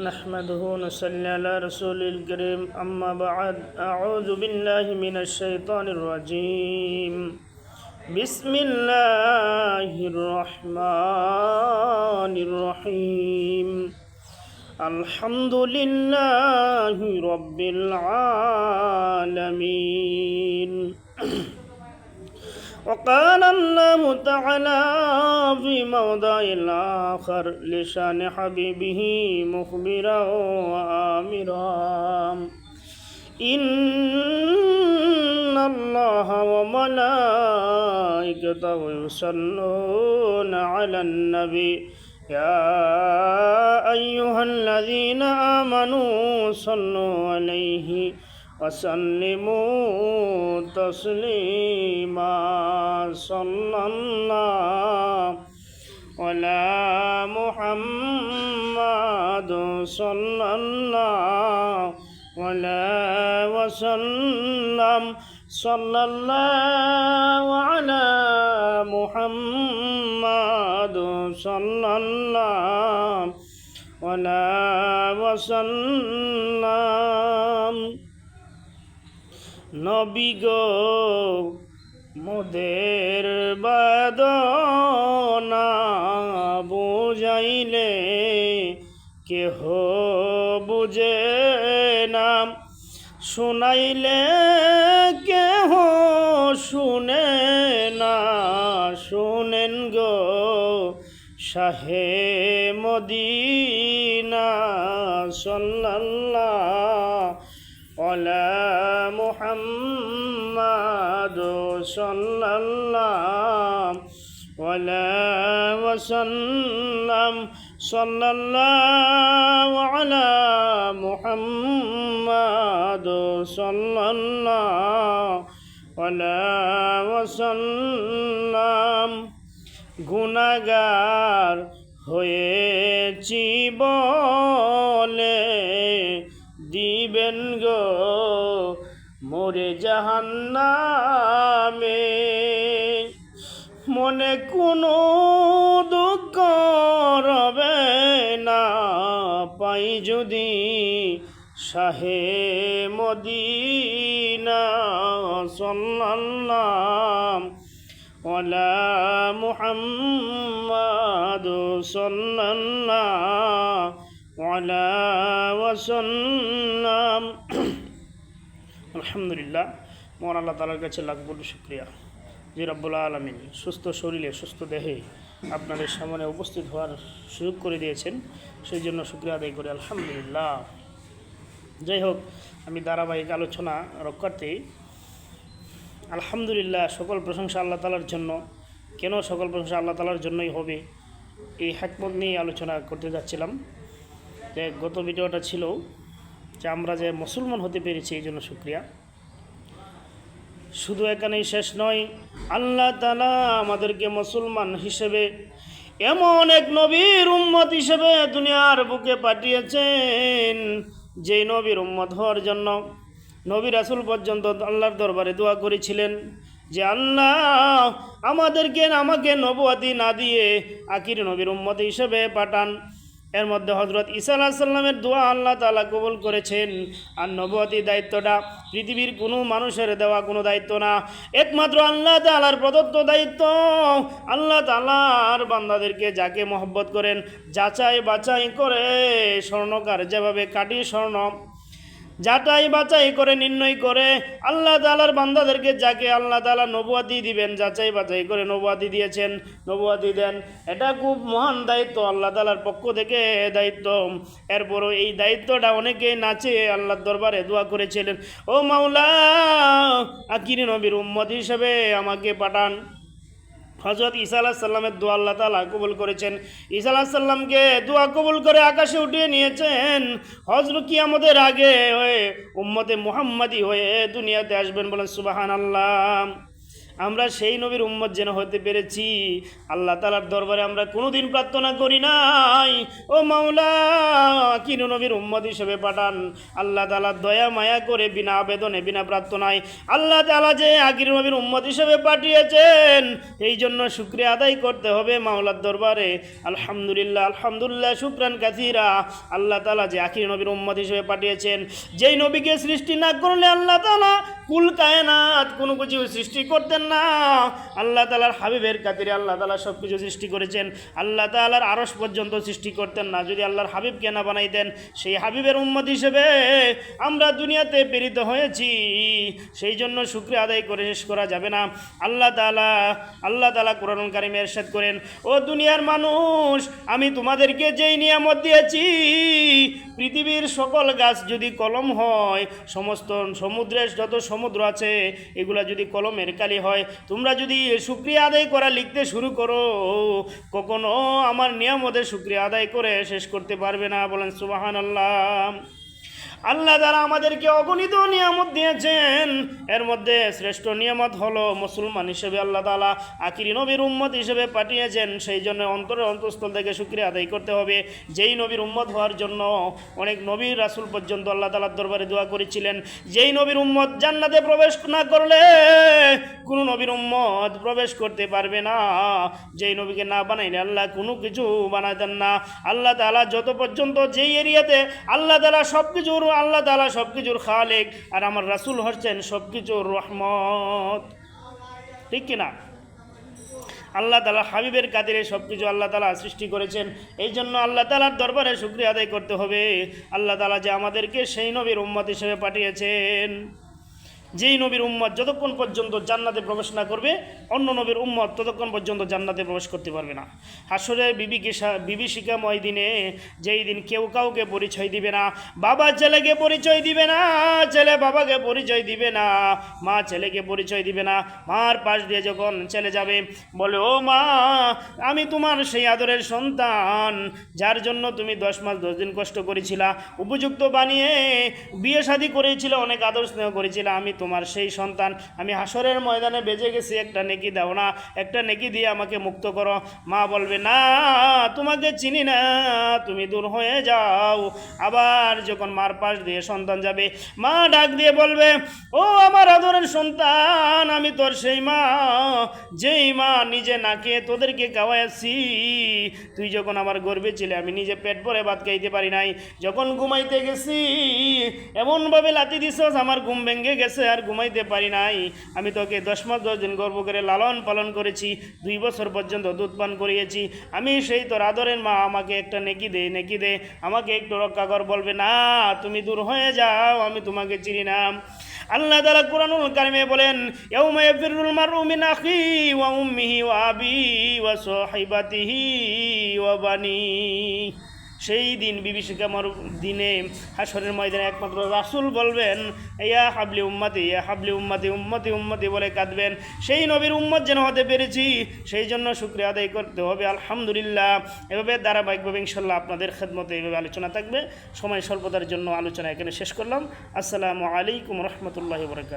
نحمده ونصلي على رسول الكريم. أما بعد أعوذ بالله من الشيطان الرجيم. بسم الله الرحمن الرحيم. الحمد لله رب العالمين. وقال الله تعالى في موضع الآخر لشان حبيبه مخبرا وآمرا إن الله وملائكته يصلون على النبي يا أيها الذين آمنوا صلوا عليه وسلموا تسليما صلى الله على محمد صلى الله على وسلم صلى الله على محمد صلى الله على وسلم নবী গো, মোদের বাদনা বুঝাইলে কেহ বুঝে নাম শুনাইলে কেহ শুনে না, শুনেন গো শাহে মদিনা সাল্লাল্লাহ অলা محمد صلى الله على وسلم صلى الله على محمد صلى الله على وسلم গুণাগার হয়েছি বলে দিবেন গো মোরে জাহান্নামে। মনে কোনো দুঃখ রবে না, পাই যদি শাহে মদিনা সাল্লাল্লাহ। ওয়ালা মুহাম্মাদ সাল্লাল্লাহ। ওয়ালা ওয়াসাল্লাম আলহামদুলিল্লাহ, মোহন আল্লাহ তালার কাছে লাখ শুক্রিয়া। যে রব্বুল আলমিন সুস্থ শরীরে, সুস্থ দেহে আপনাদের সামনে উপস্থিত হওয়ার সুযোগ করে দিয়েছেন, সেই জন্য শুক্রিয়া আদায় করি, আলহামদুলিল্লাহ। যাই হোক, আমি ধারাবাহিক আলোচনা রক্ষার্থে আলহামদুলিল্লাহ সকল প্রশংসা আল্লাহ তালার জন্য, কেন সকল প্রশংসা আল্লাহ তালার জন্যই হবে, এই হ্যাকমত নিয়ে আলোচনা করতে যাচ্ছিলাম। যে গত ভিডিওটা ছিল যে আমরা যে মুসলমান হতে পেরেছি, এই জন্য শুক্রিয়া। শুধু এখানেই শেষ নয়, আল্লাহ তালা আমাদেরকে মুসলমান হিসেবে, এমন এক নবীর উম্মত হিসেবে দুনিয়ার বুকে পাঠিয়েছেন যে নবীর উম্মত হওয়ার জন্য নবী রাসুল পর্যন্ত আল্লাহর দরবারে দোয়া করেছিলেন যে, আল্লাহ, আমাদেরকে, আমাকে নবুয়াতি না দিয়ে আকির নবীর উম্মত হিসেবে পাঠান। এর মধ্যে হজরত ঈসা আলাহ সাল্লামের দোয়া আল্লাহ তালা কবুল করেছেন। আর নবতী দায়িত্বটা পৃথিবীর কোনো মানুষের দেওয়া কোনো দায়িত্ব না। একমাত্র আল্লাহ তালার প্রদত্ত দায়িত্ব। আল্লাহ তালার বান্দাদেরকে যাকে মহব্বত করেন যাচাই বাছাই করে স্বর্ণকার যেভাবে কাটি স্বর্ণ যাটাই বাছাই করে, নির্ণয় করে, আল্লাহ তালার বান্দাদেরকে যাকে আল্লাহ তালা নবুয়াদি দিবেন, যাচাই বাছাই করে নবুয়াদি দিয়েছেন নবুয়াদি দেন, এটা খুব মহান দায়িত্ব আল্লাহ তালার পক্ষ থেকে দায়িত্ব। এরপরও এই দায়িত্বটা অনেকে নাচে আল্লাহর দরবারে দোয়া করেছিলেন। ও মাওলা, আকির নবীর উম্মত হিসেবে আমাকে পাঠান। হজরত ঈসা আলাহ সাল্লামের দোয়া আল্লাহ তালা কবুল করেছেন। ঈসা আলাহ সাল্লামকে দোয়া কবুল করে আকাশে উঠিয়ে নিয়েছেন। হজরত কি আমাদের আগে হয়ে উম্মতে মুহাম্মাদি হয়ে দুনিয়াতে আসবেন বলেন সুবাহান আল্লাহ আমরা সেই নবীর উম্মত যেন হতে পেরেছি। আল্লাহ তালার দরবারে আমরা কোনোদিন প্রার্থনা করি নাই। ও মাওলা, কিন নবীর উম্মত হিসেবে পাঠান। আল্লাহ তালা দয়া, মায়া করে বিনা আবেদনে, বিনা প্রার্থনায় আল্লাহ তালা যে আকির নবীর উম্মত হিসেবে পাঠিয়েছেন এই জন্য শুক্রিয়া আদায় করতে হবে মাওলার দরবারে। আলহামদুলিল্লাহ আলহামদুলিল্লাহ, শুক্রান কাসিরা। আল্লাহ তালা যে আখির নবীর উম্মত হিসেবে পাঠিয়েছেন, যেই নবীকে সৃষ্টি না করলে আল্লাহ তালা কুল কায়নাত কোনো কিছু সৃষ্টি করতেন না। আল্লাহ তালার হাবিবের কাতিরে আল্লাহ তালা সব কিছু সৃষ্টি করেছেন। আল্লাহ তালার আরস পর্যন্ত সৃষ্টি করতেন না। যদি আল্লাহর হাবিবকে না বানাইতেন সেই হাবিবের উম্মত হিসেবে আমরা দুনিয়াতে প্রেরিত হয়েছি। সেই জন্য শুক্রিয়া আদায় করে শেষ করা যাবে না। আল্লাহ তালা আল্লাহ তালা কোরআন কারিমে এরশাদ করেন, ও দুনিয়ার মানুষ, আমি তোমাদেরকে যেই নিয়ামত দিয়েছি পৃথিবীর সকল গাছ যদি কলম হয়, সমস্ত সমুদ্রের যত সমুদ্র আছে, এগুলা যদি কলমের কালি হয়, তোমরা যদি শুক্রিয়া আদায় করা লিখতে শুরু করো, কখনো আমার নিয়ামতের শুক্রিয়া আদায় করে শেষ করতে পারবে না, বলেন সুবাহান আল্লাহ আল্লাহ দ্বারা আমাদেরকে অগণিত নিয়ামত দিয়েছেন। এর মধ্যে শ্রেষ্ঠ নিয়ামত হলো মুসলমান হিসেবে আল্লাহ তালা আকিরি নবীর উম্মত হিসেবে পাঠিয়েছেন। সেই জন্য অন্তরের অন্তঃস্থল থেকে শুক্রিয়া আদায় করতে হবে। যেই নবীর উম্মত হওয়ার জন্য অনেক নবীর রাসুল পর্যন্ত আল্লাহ তালার দরবারে দোয়া করেছিলেন। যেই নবীর উম্মত জান্নাতে প্রবেশ না করলে কোনো নবীর উম্মত প্রবেশ করতে পারবে না। যেই নবীকে না বানাইলে আল্লাহ কোনো কিছু বানাতেন না। আল্লাহ তালা যত পর্যন্ত যেই এরিয়াতে আল্লাহ তালা সব কিছুর আল্লাহ তালা সব কিছুর খালেক আর আমার রাসুল হচ্ছেন সব কিছুর রহমত। ঠিক কিনা? আল্লাহ তালা হাবিবের কাদের সব কিছু আল্লাহ তালা সৃষ্টি করেছেন। এই জন্য আল্লাহ তালার দরবারে শুক্রিয়া আদায় করতে হবে। আল্লাহ তালা যে আমাদেরকে সেই নবীর উম্মত হিসেবে পাঠিয়েছেন। যেই নবীর উম্মত যতক্ষণ পর্যন্ত জান্নাতে প্রবেশ না করবে, অন্য নবীর উম্মত ততক্ষণ পর্যন্ত জান্নাতে প্রবেশ করতে পারবে না। হাসরের বিবিকে বিভীষিকাময় দিনে যেই দিন কেউ কাউকে পরিচয় দিবে না, বাবা ছেলেকে পরিচয় দিবে না, ছেলে বাবাকে পরিচয় দিবে না, মা ছেলেকে পরিচয় দিবে না, মার পাশ দিয়ে যখন ছেলে যাবে, বলে, ও মা, আমি তোমার সেই আদরের সন্তান, যার জন্য তুমি দশ মাস দশ দিন কষ্ট করেছিলা, উপযুক্ত বানিয়ে বিয়ে শাদী করেছিল, অনেক আদর স্নেহ করেছিল, আমি তোমার সেই সন্তান। আমি হাসরের ময়দানে বেজে গেছি, একটা নেকি দাও না, একটা নেকি দিয়ে আমাকে মুক্ত করো। মা বলবে, না, তোমাকে চিনি না, তুমি দূর হয়ে যাও। আবার যখন মার পাশ দিয়ে সন্তান যাবে, মা ডাক দিয়ে বলবে, ও আমার আদরের সন্তান, আমি তোর সেই মা। যেই মা নিজে না খেয়ে তোদেরকে খাওয়াইছি তুই যখন আমার গর্বে ছিলে, আমি নিজে পেট ভরে ভাত খাইতে পারি নাই। যখন ঘুমাইতে গেছি, এমনভাবে লাতি দিছস, আমার ঘুম ভেঙে গেছে। আর ঘুমাইতে পারি নাই। আমি তোকে দশ মাস দশ দিন গর্ব করে লালন পালন করেছি, দুই বছর পর্যন্ত দুধ পান করিয়েছি। আমি সেই তোর আদরের মা, আমাকে একটা নেকি দে নেকি দে, আমাকে একটু রক্ষা কর, বলবে, না, তুমি দূর হয়ে যাও, আমি তোমাকে চিনি না। আল্লাহ তালা কোরআনুল কারিমে বলেন, ইয়াউমা ইয়াফিরুল মারউ মিন আখি ওয়া উম্মিহি ওয়া আবি ওয়া সাহিবাতিহি ওয়া বানি সেই দিন বিভীষিকামর দিনে হাসরের ময়দানে একমাত্র রাসুল বলবেন, ইয়া হাবলি উম্মতি, ইয়া হাবলি উম্মাতি, উম্মতি উম্মতি বলে কাঁদবেন। সেই নবীর উম্মত যেন হতে পেরেছি, সেই জন্য শুক্রিয়া আদায় করতে হবে। আলহামদুলিল্লাহ। এভাবে ধারাবাহিকভাবে ইনশাল্লাহ আপনাদের খেদমতে এইভাবে আলোচনা থাকবে। সময় স্বল্পতার জন্য আলোচনা এখানে শেষ করলাম। আসসালামু আলাইকুম রহমতুল্লাহ বরকাত